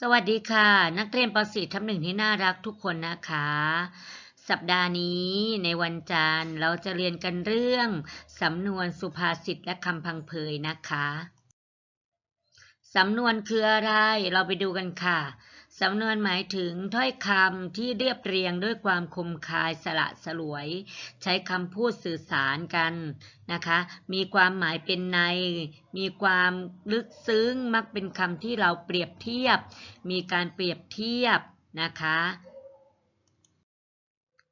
สวัสดีค่ะ นักเรียนป .4 ทับหนึ่งที่น่ารักทุกคนนะคะ สัปดาห์นี้ในวันจันทร์เราจะเรียนกันเรื่องสำนวนสุภาษิตและคำพังเพยนะคะ สำนวนคืออะไรเราไปดูกันค่ะ สำนวนหมายถึงถ้อยคำที่เรียบเรียงด้วยความคมคายสละสลวย ใช้คำพูดสื่อสารกันนะคะ มีความหมายเป็นใน มีความลึกซึ้งมักเป็นคำที่เราเปรียบเทียบ มีการเปรียบเทียบนะคะ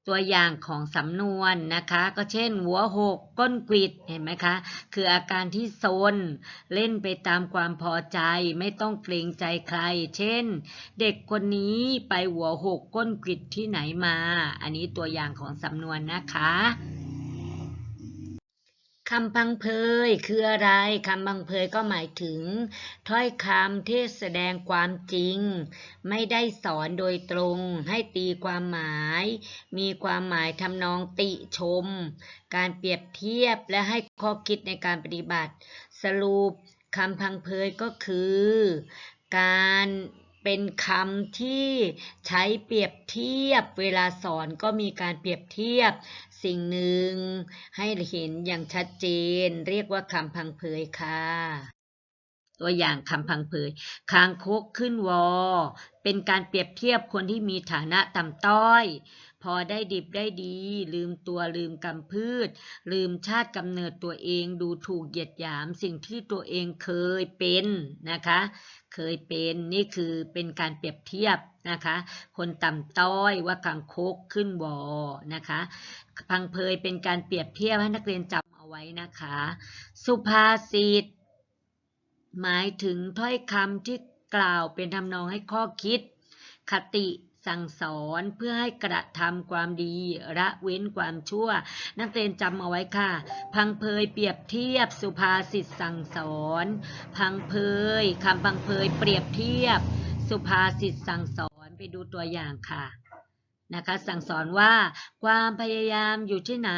ตัวอย่างของสำนวนนะคะ ก็เช่น หัวหกก้นกวิดเห็นไหมคะ คืออาการที่โซนเล่นไปตามความพอใจไม่ต้องเกรงใจใคร เช่น เด็กคนนี้ไปหัวหกก้นกวิดที่ไหนมา อันนี้ตัวอย่างของสำนวนนะคะ คำพังเพยคืออะไร คำพังเพยก็หมายถึง ถ้อยคำที่แสดงความจริง ไม่ได้สอนโดยตรงให้ตีความหมาย มีความหมายทำนองติชม การเปรียบเทียบและให้ข้อคิดในการปฏิบัติ สรุปคำพังเพยก็คือ การ เป็นคำที่ใช้เปรียบเทียบ เวลาสอนก็มีการเปรียบเทียบ สิ่งหนึ่ง ให้เห็นอย่างชัดเจน เรียกว่าคำพังเพยค่ะ ตัวอย่างคำพังเพยคางคกขึ้นวอ เป็นการเปรียบเทียบคนที่มีฐานะต่ำต้อย พอได้ดิบได้ดี ลืมตัวลืมกำพืช ลืมชาติกำเนิดตัวเองดูถูกเหยียดหยามสิ่งที่ตัวเองเคยเป็นนะคะ เคยเป็นนี่คือเป็นการเปรียบเทียบนะคะ คนต่ำต้อยว่ากังคกขึ้นวอนะคะพังเพยเป็นการเปรียบเทียบให้นักเรียนจำเอาไว้นะคะ สุภาษิตหมายถึงถ้อยคำที่กล่าวเป็นทำนองให้ข้อคิด คติ สั่งสอนเพื่อให้กระทำความดีละเว้นความชั่ว นักเรียนจำเอาไว้ค่ะ พังเพยเปรียบเทียบสุภาษิตสั่งสอน พังเพยคำพังเพยเปรียบเทียบ สุภาษิตสั่งสอนไปดูตัวอย่างค่ะ นะคะสั่งสอนว่าความพยายามอยู่ที่ไหน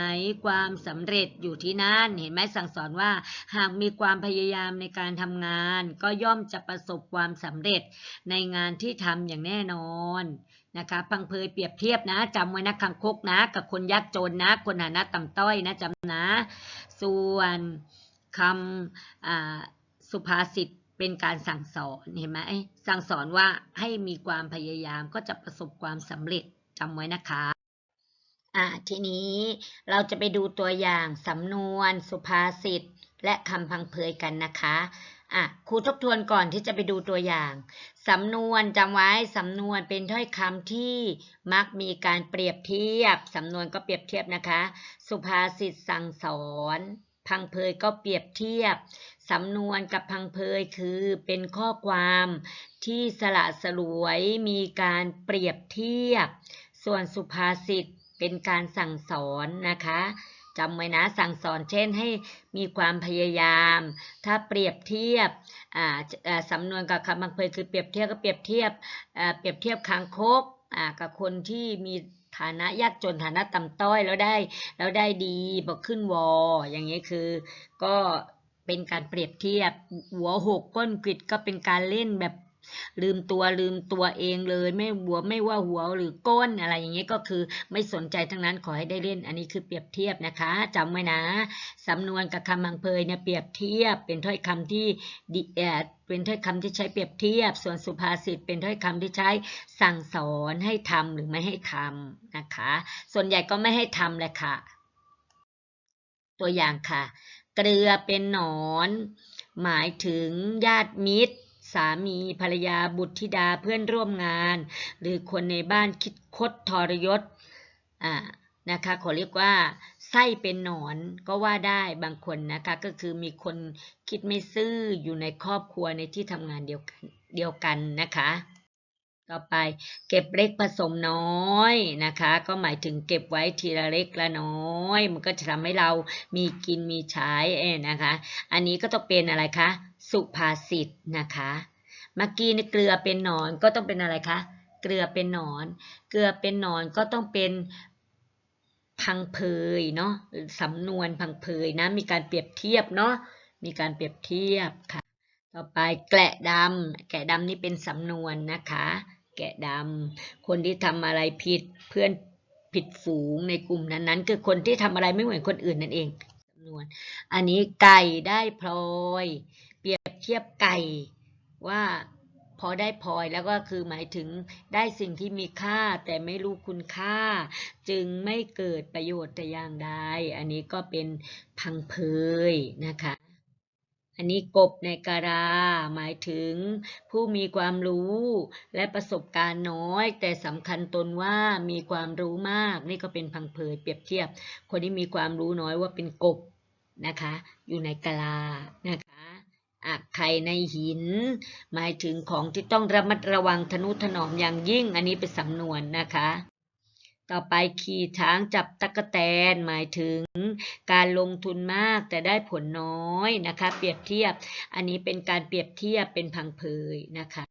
ความสำเร็จอยู่ที่นั่นเห็นไหมสั่งสอนว่า หากมีความพยายามในการทำงาน ก็ย่อมจะประสบความสำเร็จในงานที่ทำอย่างแน่นอนนะคะพังเพยเปรียบเทียบนะจำไว้นะคังคกนะ กับคนยากจนนะ คนฐานะต่ำต้อยนะจำนะ ส่วนคำสุภาษิตเป็นการสั่งสอนเห็นไหมสั่งสอนว่าให้มีความพยายามก็จะประสบความสำเร็จ จำไว้นะคะอะทีนี้เราจะไปดูตัวอย่างสำนวน สุภาษิตและคำพังเพยกันนะคะอะครูทบทวนก่อนที่จะไปดูตัวอย่าง สำนวนจำไว้สำนวนเป็นถ้อยคำที่มักมีการเปรียบเทียบ สำนวนก็เปรียบเทียบนะคะ สุภาษิตสั่งสอน พังเพยก็เปรียบเทียบ สำนวนกับพังเพยคือเป็นข้อความที่สละสลวยมีการเปรียบเทียบ ส่วนสุภาษิตเป็นการสั่งสอนนะคะจำไว้นะสั่งสอนเช่นให้มีความพยายาม ถ้าเปรียบเทียบสำนวนกับคำบังเพยคือเปรียบเทียบก็เปรียบเทียบเปรียบเทียบคางคกกับคนที่มีฐานะยากจนฐานะต่ำต้อยแล้วได้แล้วได้ดีบอกขึ้นวอ อย่างนี้คือ ก็เป็นการเปรียบเทียบหัวหกก้นกริดก็เป็นการเล่นแบบ ลืมตัวลืมตัวเองเลยไม่หัวไม่ว่าหัวหรือก้นอะไรอย่างเงี้ยก็คือไม่สนใจทั้งนั้นขอให้ได้เล่น อันนี้คือเปรียบเทียบนะคะจำไว้นะสำนวนกับคำบังเพยเนี่ยเปรียบเทียบเป็นถ้อยคำที่ดีแอดเป็นถ้อยคำที่ใช้เปรียบเทียบ ส่วนสุภาษิตเป็นถ้อยคำที่ใช้สั่งสอนให้ทำหรือไม่ให้ทำนะคะ ส่วนใหญ่ก็ไม่ให้ทำเลยค่ะ ตัวอย่างค่ะ เกลือเป็นหนอน หมายถึงญาติมิตร สามีภรรยาบุตรธิดาเพื่อนร่วมงาน หรือคนในบ้านคิดคดทรยศอ่านะคะขอเรียกว่าไส้เป็นหนอนก็ว่าได้บางคนนะคะก็คือมีคนคิดไม่ซื่ออยู่ในครอบครัวในที่ทำงานเดียวกันเดียวกันนะคะ ต่อไปเก็บเล็กผสมน้อยนะคะ ก็หมายถึงเก็บไว้ทีละเล็กละน้อย มันก็จะทำให้เรามีกินมีใช้เอนะคะ อันนี้ก็ต้องเป็นอะไรคะ สุภาษิตนะคะเมื่อกี้ในเกลือเป็นหนอนก็ต้องเป็นอะไรคะ เกลือเป็นหนอน เกลือเป็นหนอนก็ต้องเป็นพังเพยเนาะสำนวนพังเพยนะ มีการเปรียบเทียบเนาะ มีการเปรียบเทียบค่ะ ต่อไปแกะดำแกะดำนี่เป็นสำนวนนะคะ แกะดำคนที่ทำอะไรผิดเพื่อนผิดฝูงในกลุ่มนั้นๆ คือคนที่ทำอะไรไม่เหมือนคนอื่นนั่นเองสำนวน อันนี้ไก่ได้พลอย รียบเทียบไก่ว่าพอได้พลอยแล้วก็คือหมายถึงได้สิ่งที่มีค่าแต่ไม่รู้คุณค่า จึงไม่เกิดประโยชน์แต่อย่างใดอันนี้ก็เป็นพังเพยนะคะอันนี้กบในกาลาหมายถึงผู้มีความรู้และประสบการณ์น้อย แต่สำคัญตนว่ามีความรู้มาก นี่ก็เป็นพังเพยเปรียบเทียบ คนที่มีความรู้น้อยว่าเป็นกบนะคะ อยู่ในกาลานะคะ อักไข่ในหิน หมายถึงของที่ต้องระมัดระวังทนุถนอมอย่างยิ่ง อันนี้เป็นสำนวนนะคะ ต่อไปขี่ช้างจับตะกแตน หมายถึงการลงทุนมากแต่ได้ผลน้อยนะคะ เปรียบเทียบ อันนี้เป็นการเปรียบเทียบเป็นพังเพยนะคะ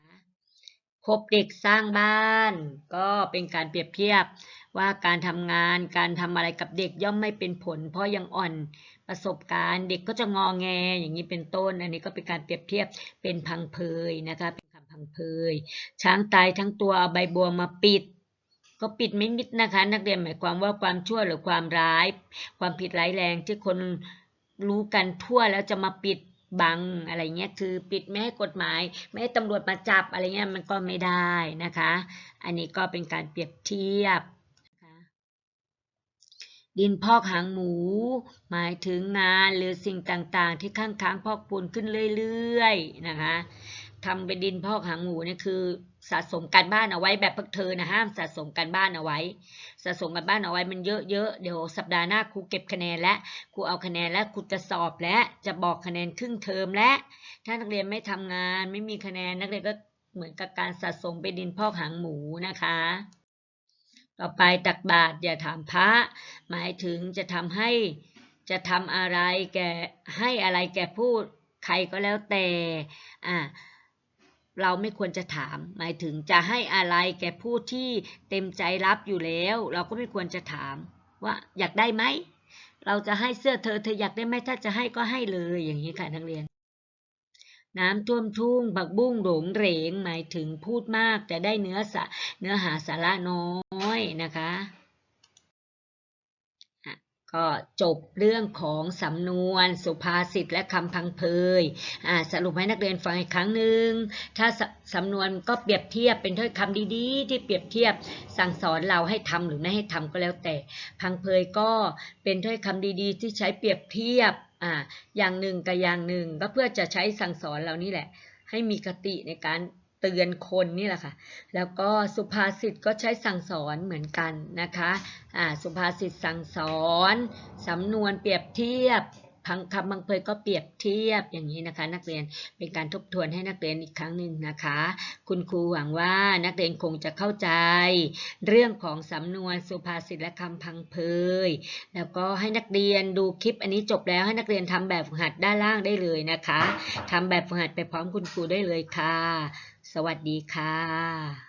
คบเด็กสร้างบ้าน ก็เป็นการเปรียบเทียบว่าการทำงานการทำอะไรกับเด็กย่อมไม่เป็นผล เพราะยังอ่อน ประสบการณ์เด็กก็จะงอแงอย่างนี้เป็นต้น อันนี้ก็เป็นการเปรียบเทียบเป็นพังเพยนะคะเป็นคำพังเพยช้างตายทั้งตัวเอาใบบัวมาปิด ก็ปิดไม่มิดนะคะ นักเรียนหมายความว่าความชั่วหรือความร้าย ความผิดร้ายแรงที่คนรู้กันทั่วแล้วจะมาปิดบังอะไรเงี้ยคือปิดไม่ให้กฎหมาย ไม่ให้ตำรวจมาจับอะไรเงี้ยมันก็ไม่ได้นะคะ อันนี้ก็เป็นการเปรียบเทียบ ดินพอกหางหมู หมายถึงงานหรือสิ่งต่างๆ ที่ข้างค้างพอกพูนขึ้นเรื่อยๆนะคะทำเป็นดินพอกหางหมูเนี่ยคือสะสมการบ้านเอาไว้แบบพวกเธอนะห้ามสะสมการบ้านเอาไว้ สะสมการบ้านเอาไว้มันเยอะๆเดี๋ยวสัปดาห์หน้าครูเก็บคะแนนและครูเอาคะแนนและครูจะสอบและจะบอกคะแนนครึ่งเทอมและถ้านักเรียนไม่ทำงานไม่มีคะแนนนักเรียนก็เหมือนกับการสะสมเป็นดินพอกหางหมูนะคะ ต่อไปตักบาตรอย่าถามพระ หมายถึงจะทำให้จะทำอะไรแกให้อะไรแกพูดใครก็แล้วแต่อ่าเราไม่ควรจะถาม หมายถึงจะให้อะไรแกผู้ที่เต็มใจรับอยู่แล้ว เราก็ไม่ควรจะถามว่าอยากได้ไหม เราจะให้เสื้อเธอเธออยากได้ไหมถ้าจะให้ก็ให้เลยอย่างนี้ค่ะนักเรียน น้ำท่วมทุ่งบักบุ้งหลงเหรงหมายถึงพูดมากแต่ได้เนื้อสะเนื้อหาสาระน้อยนะคะก็จบเรื่องของสำนวนสุภาษิตและคำพังเพยสรุปให้นักเรียนฟังอีกครั้งหนึ่ง ถ้าสสำนวนก็เปรียบเทียบเป็นถ้อยคำดีๆ ที่เปรียบเทียบสั่งสอนเราให้ทำหรือไม่ให้ทำก็แล้วแต่ พังเพยก็เป็นถ้อยคำดีๆ ที่ใช้เปรียบเทียบ อ่าอย่างหนึ่งกับอย่างหนึ่งก็เพื่อจะใช้สั่งสอนเรานี่แหละ ให้มีคติในการเตือนคนนี่แหละค่ะ แล้วก็สุภาษิตก็ใช้สั่งสอนเหมือนกันนะคะอ่าสุภาษิตสั่งสอน สำนวนเปรียบเทียบ คำบางเพยก็เปรียบเทียบอย่างนี้นะคะ นักเรียนเป็นการทบทวนให้นักเรียนอีกครั้งหนึ่งนะคะ คุณครูหวังว่านักเรียนคงจะเข้าใจ เรื่องของสำนวนสุภาษิตและคำพังเพยแล้วก็ให้นักเรียนดูคลิปอันนี้จบแล้วให้นักเรียนทำแบบฝึกหัดด้านล่างได้เลยนะคะทำแบบฝึกหัดไปพร้อมคุณครูได้เลยค่ะ สวัสดีค่ะ